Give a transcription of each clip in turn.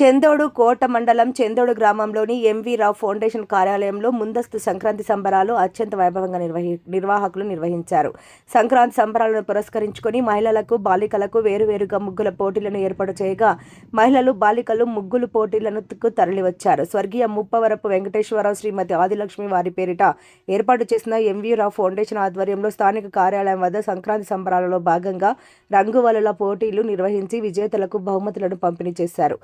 చందోడు కోట మండలం చందోడు గ్రామంలోని ఎంవి రావు ఫౌండేషన్ కార్యాలయంలో ముందస్తు సంక్రాంతి సంబరాలు అత్యంత వైభవంగా నిర్వహి నిర్వాహకులు నిర్వహించారు. సంక్రాంతి సంబరాలను పురస్కరించుకొని మహిళలకు బాలికలకు వేరువేరుగా ముగ్గుల పోటీలను ఏర్పాటు చేయగా మహిళలు బాలికలు ముగ్గులు పోటీలను తరలివచ్చారు. స్వర్గీయ ముప్పవరపు వెంకటేశ్వరరావు శ్రీమతి ఆదిలక్ష్మి వారి పేరిట ఏర్పాటు చేసిన ఎంవి రావు ఫౌండేషన్ ఆధ్వర్యంలో స్థానిక కార్యాలయం వద్ద సంక్రాంతి సంబరాలలో భాగంగా రంగువలుల పోటీలు నిర్వహించి విజేతలకు బహుమతులను పంపిణీ చేశారు.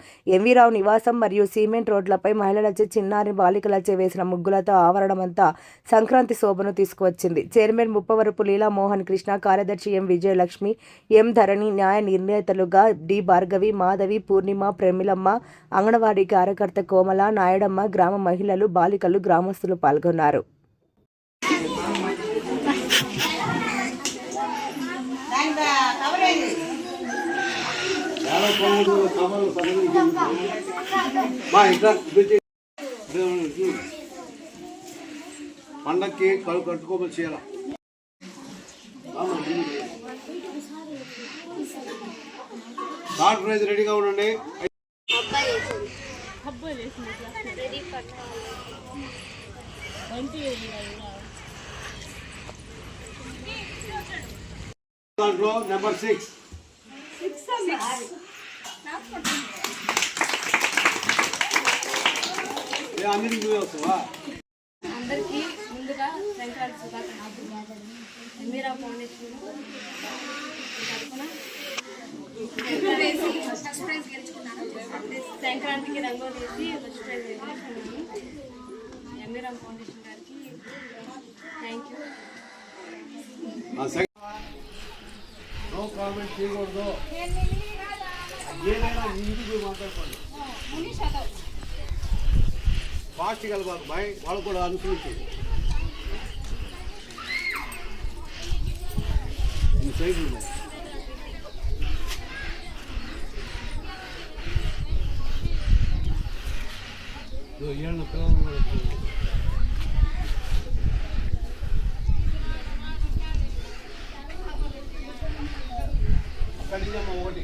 ఎంవీరావు నివాసం మరియు సిమెంట్ రోడ్లపై మహిళలచే చిన్నారి బాలికలచే వేసిన ముగ్గులతో ఆవరణమంతా సంక్రాంతి శోభను తీసుకువచ్చింది. చైర్మన్ ముప్పవరపు లీలా మోహన్ కృష్ణ కార్యదర్శి ఎం విజయలక్ష్మి ఎం ధరణి న్యాయ నిర్ణేతలుగా డి భార్గవి మాధవి పూర్ణిమ ప్రమిలమ్మ అంగన్వాడీ కార్యకర్త కోమల నాయుడమ్మ గ్రామ మహిళలు బాలికలు గ్రామస్తులు పాల్గొన్నారు. పండక్కి కళ్ళు కట్టుకోమని చేయాల? థర్డ్ ప్రైజ్ రెడీగా ఉండండి. దాంట్లో నెంబర్ సిక్స్. ఏ అన్నిటికీ నువ్వే వస్తావా అందరికీ ముందుగా సంక్రాంతి శుభాకాంక్షలు ఫస్ట్ ప్రైజ్ గెలుచుకున్నాను సంక్రాంతికి రంగోలి వేసి ఫస్ట్ ప్రైజ్ గెలుచుకున్నాను ఎమీరా ఫౌండేషన్ గారికి థ్యాంక్ యూ ఫాస్ట్ కలపాలి బాయ్ వాళ్ళు కూడా అనుసరించి ఈ సైడ్ ఉన్నాయి ఇదో ఏళ్ళ పిల్లలు కూడా వచ్చారు. అక్కడి నుంచి అమ్మ ఒకటి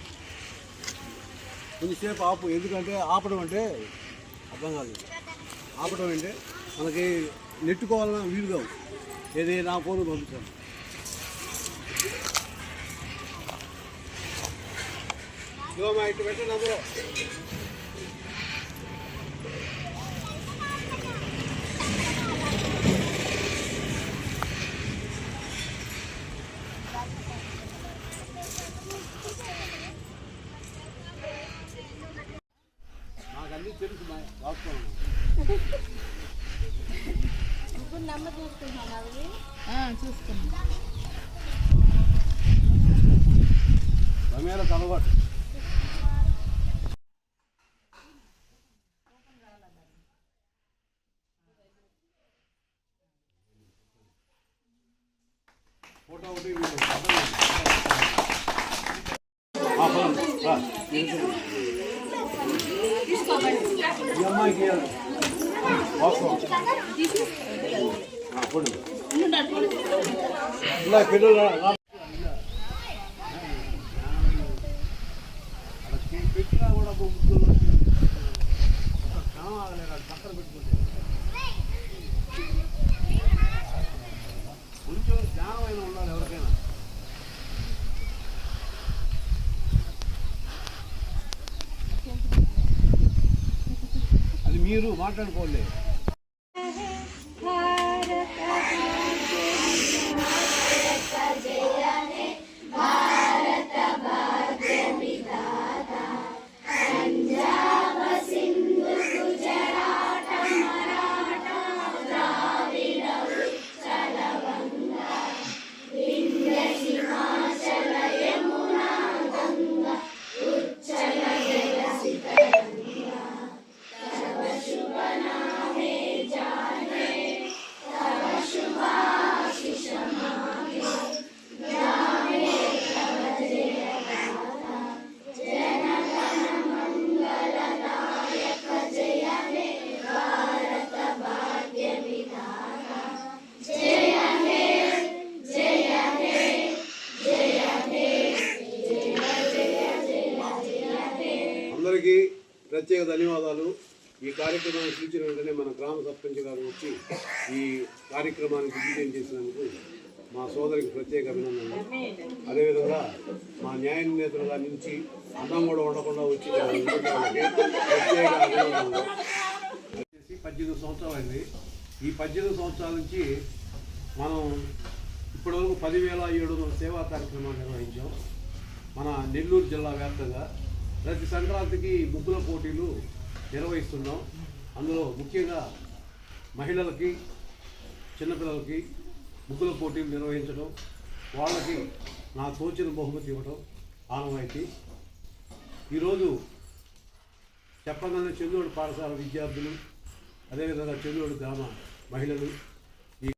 కొంచెంసేపు ఆపు. ఎందుకంటే ఆపడం అంటే అర్థం కాదు. ఆపడం అంటే మనకి నెట్టుకోవాలన్నా వీలు కావు. ఏది నా ఫోన్ పంపించాను ఇదిగో ఇటు పెట్టండి అందరూ నాకు అన్నీ తెలుసు మా రాసుకోవాలి రమేలకు అలవాటు ఫోటో ఒకటి వీడియో. ఆ, పెట్టినా కూడా ముగ్గురు ఒక క్షణం ఆగలేరు. అది పక్కన పెట్టుకుంటే మీరు మాట్లాడుకోలేదు ప్రత్యేక ధన్యవాదాలు. ఈ కార్యక్రమాన్ని పిలిచిన వెంటనే మన గ్రామ సర్పంచ్ గారు వచ్చి ఈ కార్యక్రమానికి విజయం చేసినందుకు మా సోదరికి ప్రత్యేక అభినందనలు. అదేవిధంగా మా న్యాయ గారి నుంచి అన్నం కూడా ఉండకుండా వచ్చి ప్రత్యేక అభినందనలు. వచ్చేసి పద్దెనిమిది సంవత్సరాలు అయింది. ఈ పద్దెనిమిది సంవత్సరాల నుంచి మనం ఇప్పటివరకు పదివేల ఏడు వందల సేవా కార్యక్రమాలు నిర్వహించాం. మన నెల్లూరు జిల్లా వ్యాప్తంగా ప్రతి సంక్రాంతికి ముగ్గుల పోటీలు నిర్వహిస్తున్నాం. అందులో ముఖ్యంగా మహిళలకి చిన్నపిల్లలకి ముగ్గుల పోటీలు నిర్వహించడం వాళ్ళకి నా తోచిన బహుమతి ఇవ్వడం ఆనవాయితీ. ఈరోజు చెప్పగానే చంద్రుడు పాఠశాల విద్యార్థులు అదేవిధంగా చంద్రుడు గ్రామ మహిళలు